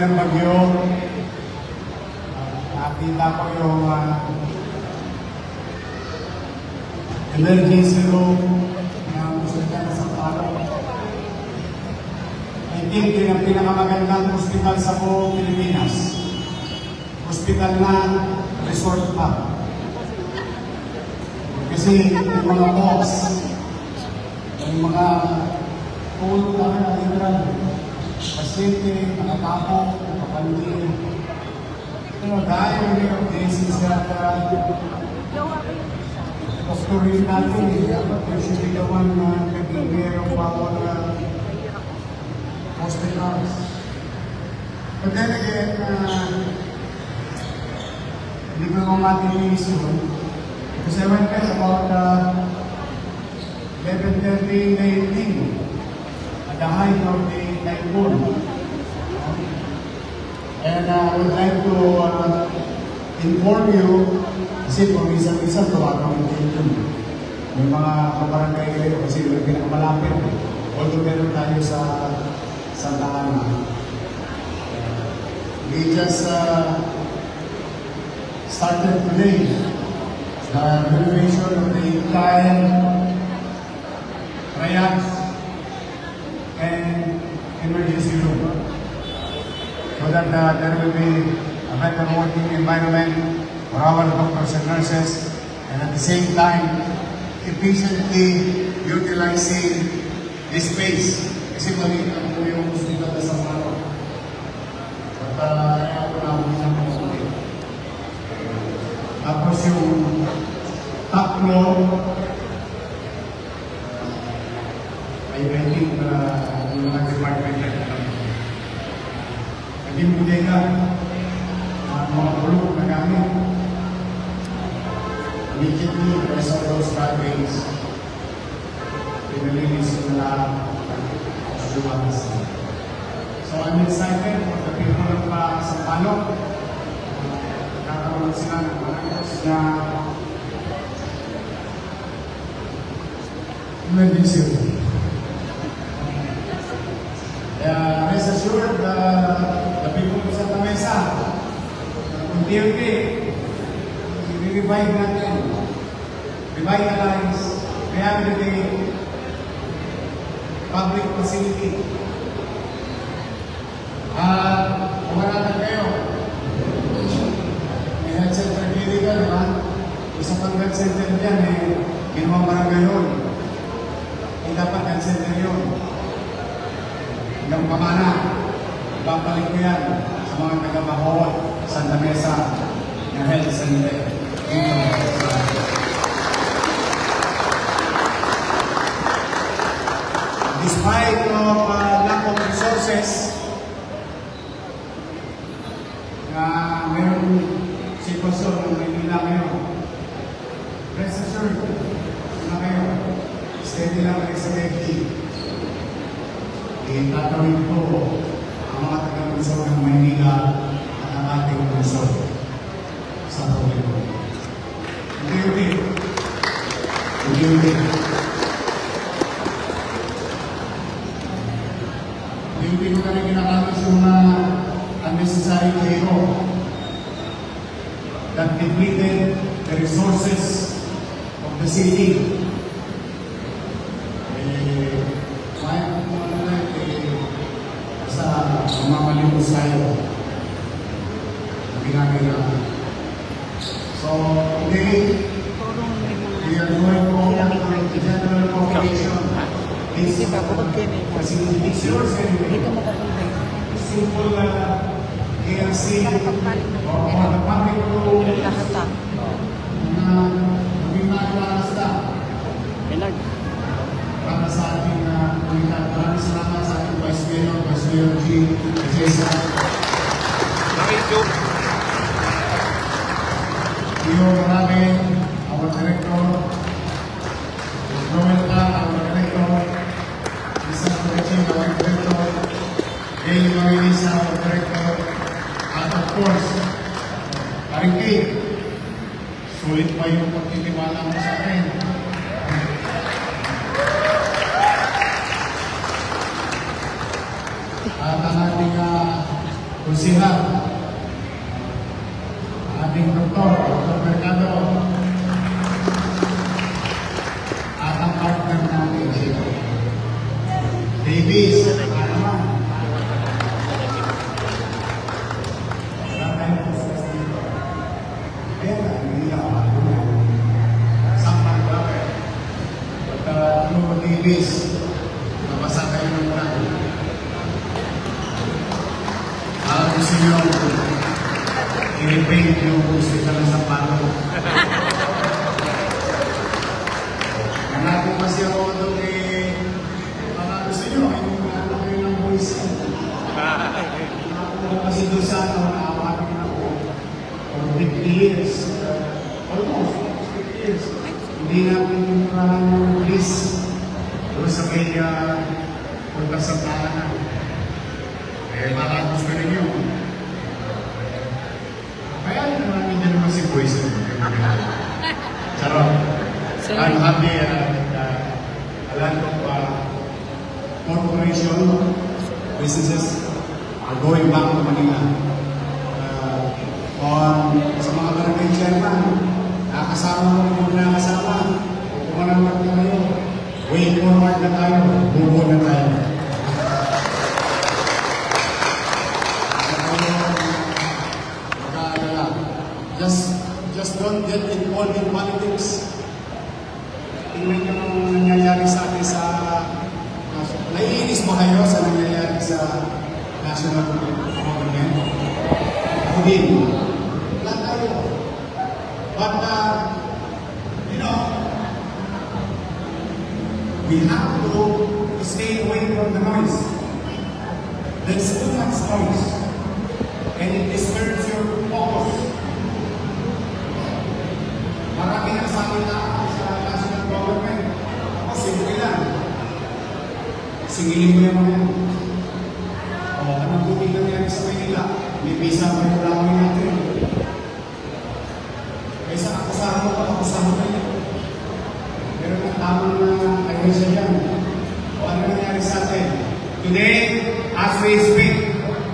kasagsagan ng bagyo Nakita ko yung ah, emergency room ng hospital sa Palo. I think yun ang pinakamagandang hospital sa buong Pilipinas. Hospital na resort pa. Kasi yung mga box, yung mga pool na nakalimutan, pasyente, nakatapo, nakapandi, you know, dahil yung cases that uh, Dr. natin, eh, dapat the one na of our uh, hospitals. But then again, uh, hindi ko naman matitiis yun. Because I went there about uh, 11.30 in the evening at the height of the typhoon. And uh, I would like to uh, inform you, kasi kung minsan-minsan tawagan mo din yun. Yung mga kabarangay kayo, kasi yung pinakamalapit. Although meron tayo sa Santa Ana. We just uh, started today the renovation of the entire and emergency room so that uh, there will be a better working environment for our doctors and nurses, and at the same time, efficiently utilizing this space. Kasi mali ang po yung hospital na sa Maro. At uh, kaya ko na muna po ulit. Tapos yung top floor, sa luwas. So I'm excited for the people of uh, Sampalo. Kakaroon sila ng maayos na room. Kaya rest assured, uh, the people of Santa Mesa, unti-unti, i-revive natin, revitalize, rehabilitate, public facility. At umaratan kayo, may health center clinical, di ba? Isa pang health center dyan, eh, ginawang barangay yun. Eh, dapat health center yun ng pamana. Babalik ko yan sa mga taga-Mahon, Santa Mesa, ng Health Center. Thank you. despite of uh, lack of resources, na mayroong sitwasyon ng Maynila ngayon, rest assured na kayo, steady lang kayo sa FD. Itatawin ko ang mga taga-lungsod ng Maynila at ang ating lungsod sa problema. Hindi-hindi. Hindi-hindi. Hindi ko na rin kinakalas yung mga unnecessary labor that depleted the resources of the city. Eh, kaya ko ano na eh, sa mamamalimos tayo. Ginagawa. So, today, we are going over the general population. This facility is yours anyway. Simple uh, KLC or or the public room na maging makalasta para sa ating uh, komunidad. Maraming salamat sa ating Vice Mayor, Vice Mayor G. Jesa. Iyo marami, our director, Noel Ka, our director, Isang Kureching, our director, Gail Marilisa, our director, at of course, Paring Kate, sulit pa yung pagtitiwala mo sa akin. At ang ating uh, konsihan, ating doktor, Dr. Mercado, at ang partner natin, si Davis, ano naman. Wala tayong process dito. Kaya na, hindi ako ako. Sampang gawe. Pagka ano, Davis, nabasa kayo ng ulan. Ah, gusto nyo i-repaint yung hospital ng Sampalo. Hanapin kasi ako doon eh, mga gusto nyo, yung ano kayo ng voice. Ako kasi doon sa ano, nakakapin ako for 50 years. Uh, almost 50 years. Hindi natin murahan yung police doon sa may uh, punta sa tahanan. Eh, baka gusto ninyo. Kaya naman Boyce. Charot. I'm happy uh, that uh, a lot of uh, corporation businesses are going back to Manila. Uh, on sa mga barangay chairman, nakasama mo yung nakasama. Kung manawag na kayo, way forward na tayo, bubo na tayo. Just, don't get involved in politics. Tingnan niyo ang nangyayari sa atin sa Naiinis ba kayo sa nangyayari sa national government? Ako din. Lahat tayo. But, uh, you know, we have to stay away from the noise. There's too much noise. And it disturbs your focus. Marami na sa akin na sa national government. Ako, simple lang. Singilin mo yung mga yan. O, anong buti nangyari sa Manila? May visa pa yung langoy natin. Kaysa akusahan mo, akusahan mo yan. Pero ang tamang na ayusin yan. O ano nangyari sa atin? Today, as we speak,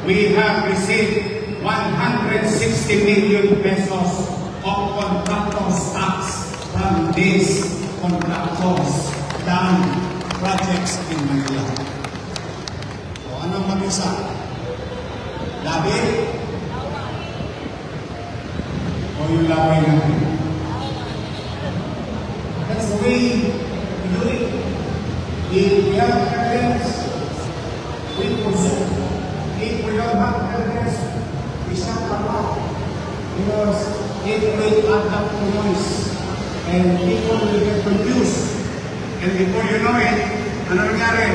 we have received 160 million pesos of contractors tax from these contractors done projects in Manila. O anong mag-isa? Labi? O yung laway natin? That's the way we do it. If we have evidence, we pursue. If we don't have evidence, we shut our mouth. Because it will add up to noise. And people will get confused. And before you know it, Ano nangyari?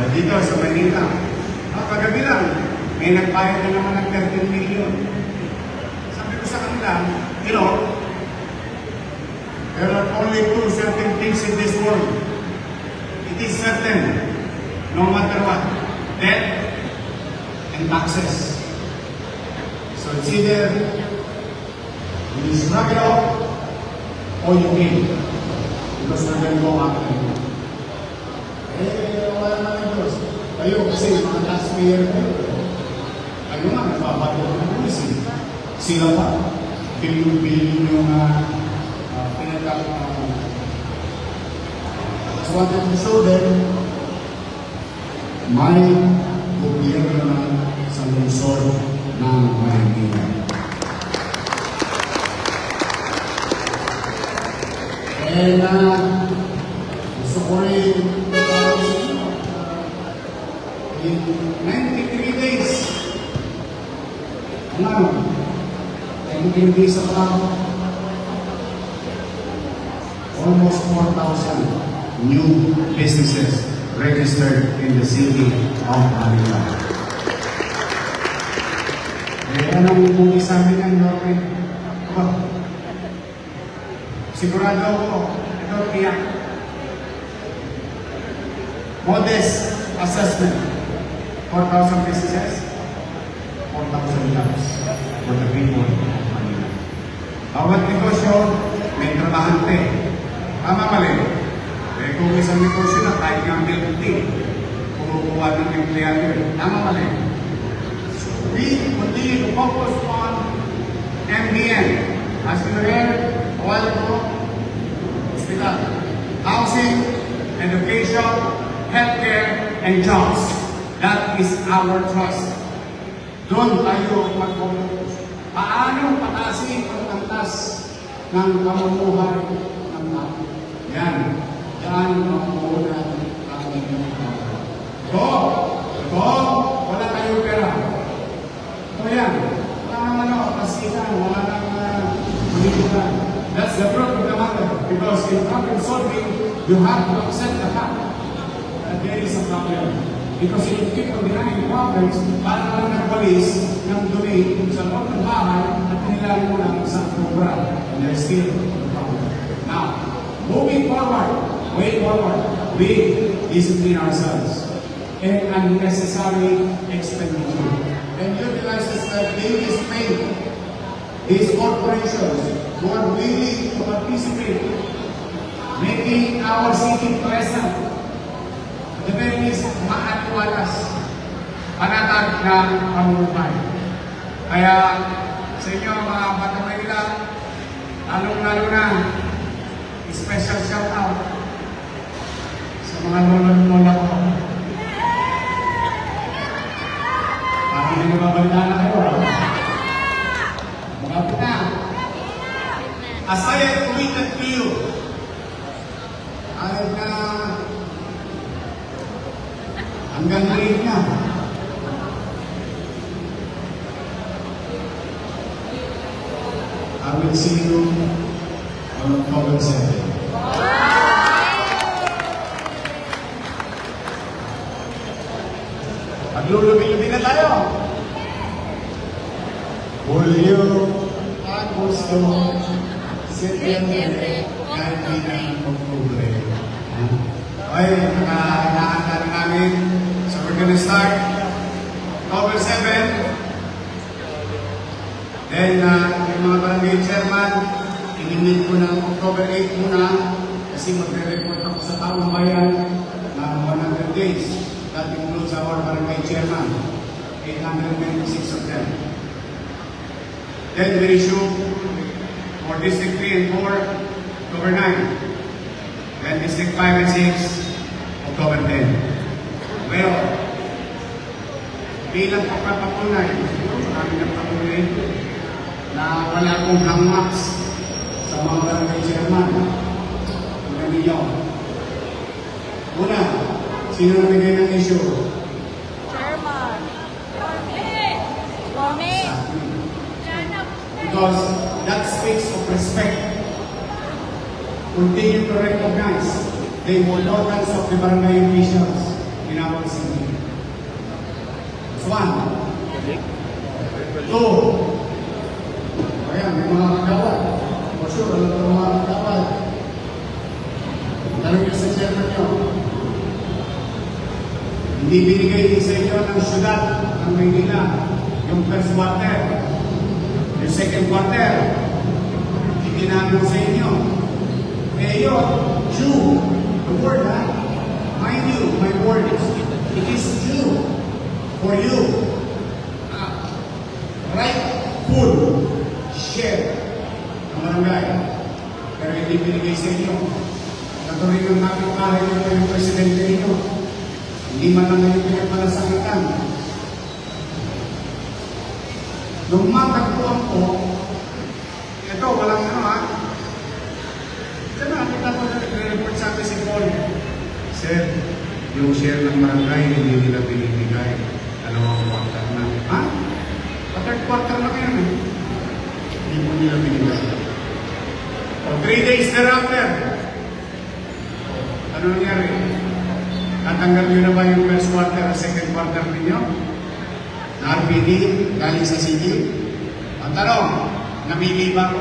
Ah, dito sa Manila. Ah, kagabi lang, may nagbayad na naman ng 13 million. Sabi ko sa kanila, you know, there are only two certain things in this world. It is certain, no matter what, death and taxes. So it's either you struggle or you gain. Because to go after you. Eh, wala naman ang Diyos. Kayo kasi mga taxpayer kayo. Kayo nga, nagpapato ng pulis eh. Sila pa. Bilyon-bilyon yung uh, uh, pinatap uh, I just wanted to show them my gobyerno sa lungsod ng Maynila. And uh, gusto ko rin in 93 days, 93 days of now, almost 4,000 new businesses registered in the city of Manila. Eh, anong kung isabi ng Norway? Aba, sigurado ako, ito tiyak. Modest assessment, 4,000 businesses, 4,000 jobs for the people of Manila. Bawat negosyo, may trabahante. Tama mali. Eh kung isang negosyo na kahit nga building, kumukuha ng empleyado yun. Tama mali. So we continue to focus on MDN. As you heard a while hospital, housing, education, healthcare, and jobs. That is our trust. Doon tayo mag-focus. Paano patasin ang antas ng pamumuhay ng tao? Yan. Yan ang muna ang inyong. Ito, ito, wala tayong pera. Ito yan. Wala naman ako, pasinan, wala nang uh. That's the matter. Because in problem solving, you have to accept the fact that there is a problem. Because if you keep on denying problems, para lang nagwalis ng dumi sa loob ng bahay at nilalang mo lang sa program. And there's still a problem. Now, moving forward, way forward, we discipline ourselves in unnecessary expenditure. And utilize the daily spend these corporations who are willing to participate, making our city pleasant the very least, maatwalas, panatag na pamumuhay. Kaya sa inyo mga batang Manila, lalong-lalo na, special shout out sa mga lolo at lola ko. Parang hindi nababalita na kayo. ah. Malapit na. As I have committed to you, kahit na hanggang ngayon na. I will see you on October 7. Maglulubi-lubi na tayo. Julio, Agosto, September, kahit di na October. Okay, nakahanda na namin. So we're gonna start October 7. Then, uh, mga barangay chairman, inimit ko ng October 8 muna kasi magre-report ako sa taong bayan na 100 days. That includes our barangay chairman, 896 of them. Then we issue for District 3 and 4, October 9. Then District 5 and 6, October 10. Well, bilang pagpapatunay, siguro marami ng patunay na wala akong hangmaks sa mga barangay chairman. Tingnan ninyo. Una, sino nabigay ng issue? Chairman. Akin. Because that speaks of respect. continue to recognize the importance of the barangay officials in our city. That's one. Two. Ayan, may mga kagawad. For sure, alam ko mga kagawad. Tanong niyo sa chairman niyo. Hindi binigay sa inyo ng syudad ng Maynila yung first quarter, yung second quarter. Itinalo sa inyo. Yun, due. The word ha? Mind you, my word is, it is due for you. Ah, rightful share ng barangay. Pero hindi binigay sa inyo. Katuloy ng namin kahit ito yung presidente ninyo. Hindi man lang ngayon pinagmalasakitan. Nung matagpuan ko, ito, walang ano ha. Ito na, nakita ko na nagre-report sa akin si Paul. Sir, yung share ng barangay, hindi nila binibigay. Dalawang quarter na. Ha? Pa-third quarter na ngayon eh. Hindi mo nila binigay. O, three days thereafter, ano nangyari? Tatanggal nyo na ba yung first quarter at second quarter ninyo? Na RPD, galing sa city? Ang tanong, namili ba ko?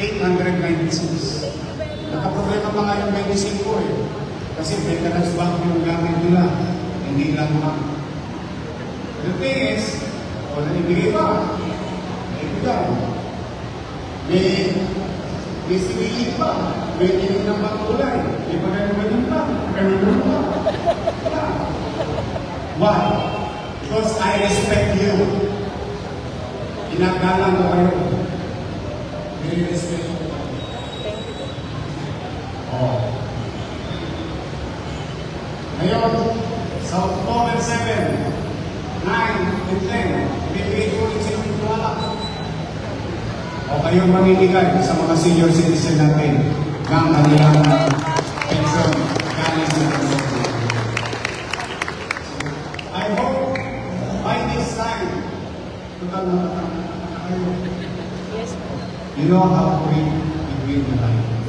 896. Nakaproblema pa nga yung 25 eh. Kasi veterans bank yung gamit nila. Hindi lang mga. The thing is, o nanibigay pa. May. May may sinili pa. May tinig ng pagkulay. May pagkanuman pa. Pagkanuman pa. Why? Because I respect you. Inagalang ko kayo. Nire-respect ko kayo. Oh. Ngayon, sa October 7, 9, and 10, bibigay ko ulit sa inyong tiwala. O kayong mamimigay sa mga senior citizen natin ng kanilang pension galing sa. I hope by this time, total na kayo. You know how to read between the lines.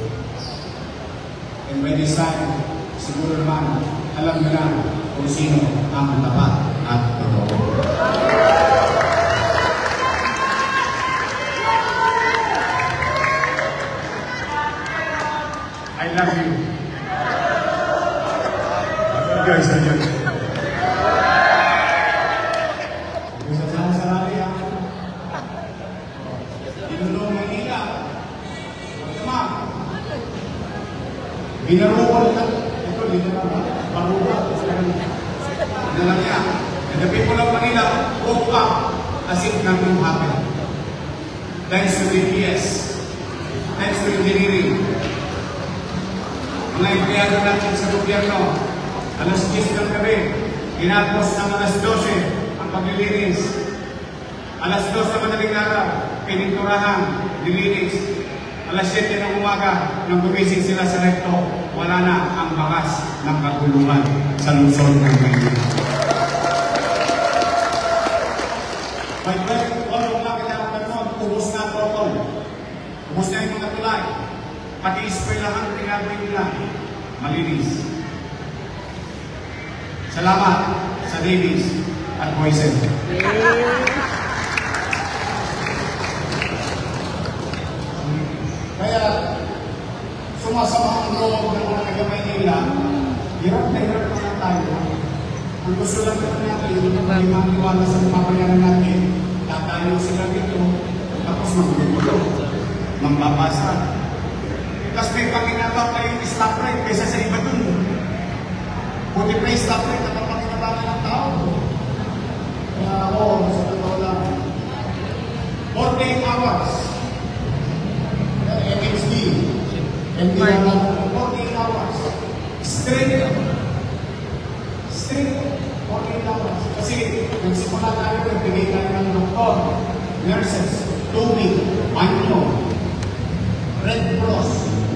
And by this time, siguro naman, alam nyo na kung sino ang tapat at totoo. Love you. You guys are good. Isa sa sa area. Tinulong Manila. Tama. Binaruan ka. Ito, dito na ba? Baruga. Dala niya. And the people of Manila woke up as if nothing happened. Thanks to BPS. Thanks to engineering. Mga empleyado natin sa gobyerno, alas 10 ng gabi, ginapos ng alas 12 ang paglilinis. Alas 2 na madaling araw, pininturahan, nilinis. Alas 7 ng umaga, nang gumising sila sa rekto, wala na ang bakas ng kaguluhan sa lungsod ng Maynila. By 12 o'clock in the afternoon, ubos na ang protol. Ubos na yung mga tulay. Pati eskwelahan tinagawin nila. Malinis. Salamat sa Davis at Boysen. Kaya, sumasama ang loob ng mga taga-Maynila, hirap na hirap na tayo. Ang gusto lang naman natin, hindi maniwala sa mamayaran natin, tatayo sila dito, tapos magugulo, mambabasa. Tapos may pakinabang pa yung stoplight kaysa sa iba dun. Buti pa yung stoplight na papakinabangan ng tao. Kaya ako, sa totoo lang, 48 hours. MXD. And the uh, 48 hours. Straight. Straight. 48 hours. Kasi nagsimula tayo, nagbigay tayo ng doktor, nurses, tubig, banyo, Red Cross,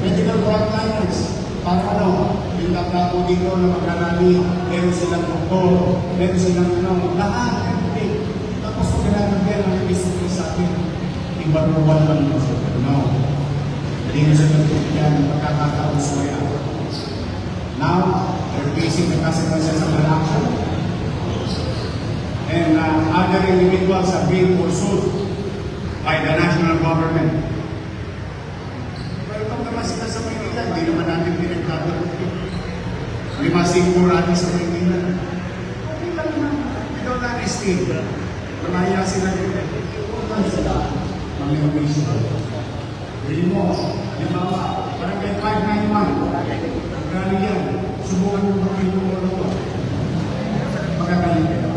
medical frontliners, para ano, yung tatrapo dito na magrarami, meron silang doktor, meron silang ano, lahat, everything. Tapos kung ginagawa ng isip sa akin, iba naman lang ito. No. hindi na sa nagbibigyan ng pagkakataon sa kaya. Now, they're facing the consequences of their action. And uh, other individuals are being pursued by the national government. Welcome naman sila sa Maynila. Hindi naman natin pinagtatanong. Lima natin sa Maynila. Hindi lang naman. Without honesty. Malaya sila dito. Huwag sila. Mga mission. Hindi mo. Halimbawa, parang kay 591. Galing yan. Subukan mo yung ulo ko. Magagaling kayo.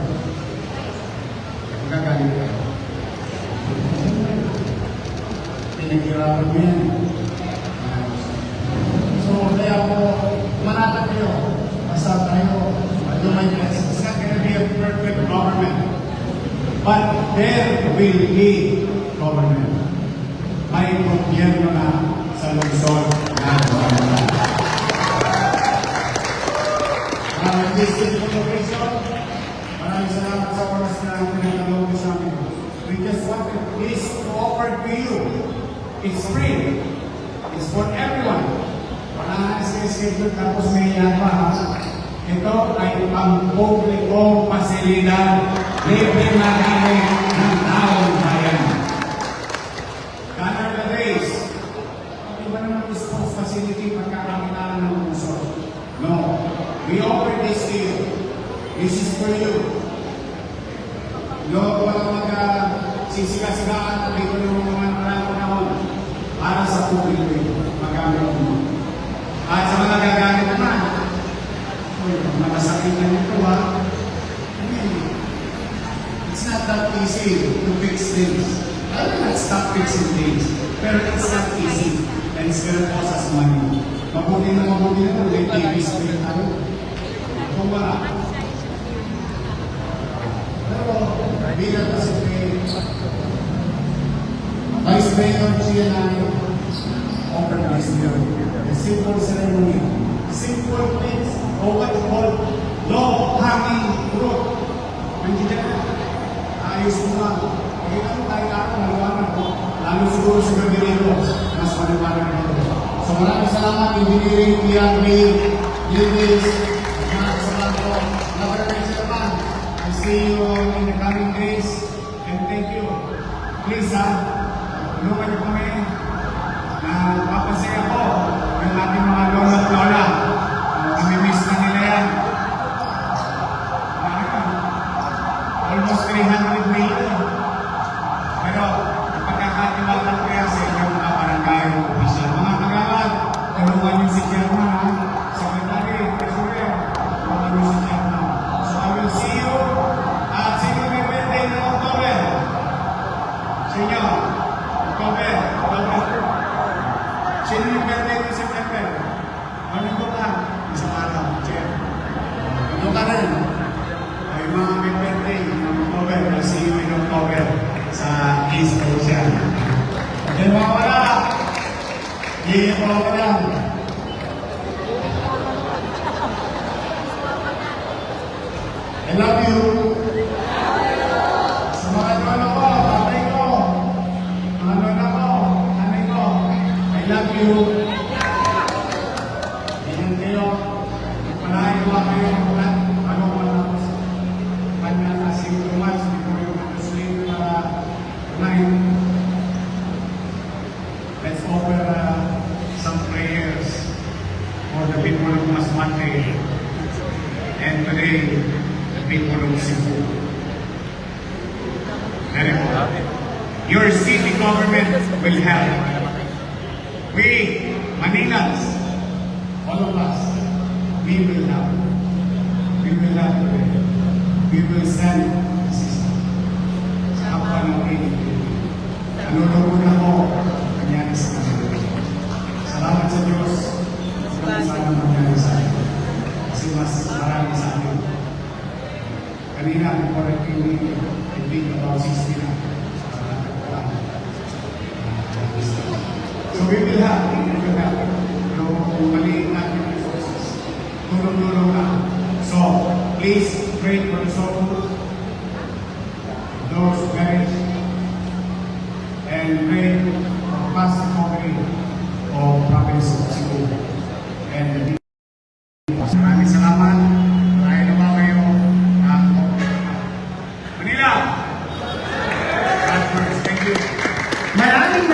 Magagaling kayo. Pinaghirapan mo yan. So, kaya po, manatag kayo. Basta tayo, do my best. It's not gonna be a perfect government. But there will be government. May gobyerno na sa lungsod ng Batangas. Maraming district corporation. Maraming salamat sa oras na pinagkaloob sa amin. We just want this to offer to you. It's free. It's for everyone. Wala na schedule tapos may yan pa. Ito ay pampublikong pasilidad. Libre na kami ng taong bayan. Canada Days. Ang iba naman yung sports facility pagkakamilaan ng puso. No. We offer this to you. This is for you. No, walang mag uh, sisika-sikaan dito ng mga maraming panahon para sa publiko ito. Magamit mo. At sa mga gagamit naman, nakasakit na nito ha, I mean, it's not that easy to fix things. I will not stop fixing things. Pero it's not easy. And it's gonna cost us money. Mabuti na mabuti na may TV screen tayo. Kung wala. Pero, bilang kasi Vice Mayor namin, open year. A simple ceremony. Simple things. O what you call low-hanging fruit. Nandiyan na. Ayos mo lang. Kaya lang tayo ako, maliwanag ko. Lalo siguro sa gabi rito, mas maliwanag dito. So maraming salamat, Engineering, PRB, Ladies, maraming see you in the coming days. And thank you. Please, ha, tulungan niyo kami na mapasaya ko yung ating mga lola at lola. Namimiss na nila yan. Almost 300 million. Pero, pagkakatiwala ko kaya sa inyo mga barangay official. Mga kagawad, tulungan niyo si Chairman, ha? Secretary, Treasurer, tulungan niyo si Chairman. So, I will see you at sino may birthday na October. Sa inyo, October, October. Sino yung birthday ni September? Ano ko ka? Isang araw, Chair. Ano ka rin? Ay mga may birthday ng October, I'll see you in October sa East Asia. Hindi mga wala. Hindi po ako lang. I love you. Sa mga lolo ko, tatay ko, mga lola ko, nanay ko, I love you. Ingat kayo. Malayo ba kayo lahat? Ano mo na kanya na sintomas before you go to sleep para tonight. Let's offer uh, some prayers for the people of Masmate and today the people of Cebu. Very good. Your city government will help. We, Manilans, all of us, we will help. We will help today. We will send assistance sa kapwa ng Pilipinas. Nanulungan ako nangyari sa kanila. Salamat sa Diyos. Kung sana mangyari sa akin. Kasi mas marami sa akin. Kanina, before I came in, I think about 60 na. So we will have, we will have. Pero kung maliit natin yung resources, tulong-tulong lang. So, please pray for the soul, those buried, and pray for fast recovery Maraming salamat. Tayo na ba kayo? Ah, Manila! God first. Thank you. Maraming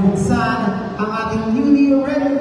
buksan ang ating newly renovate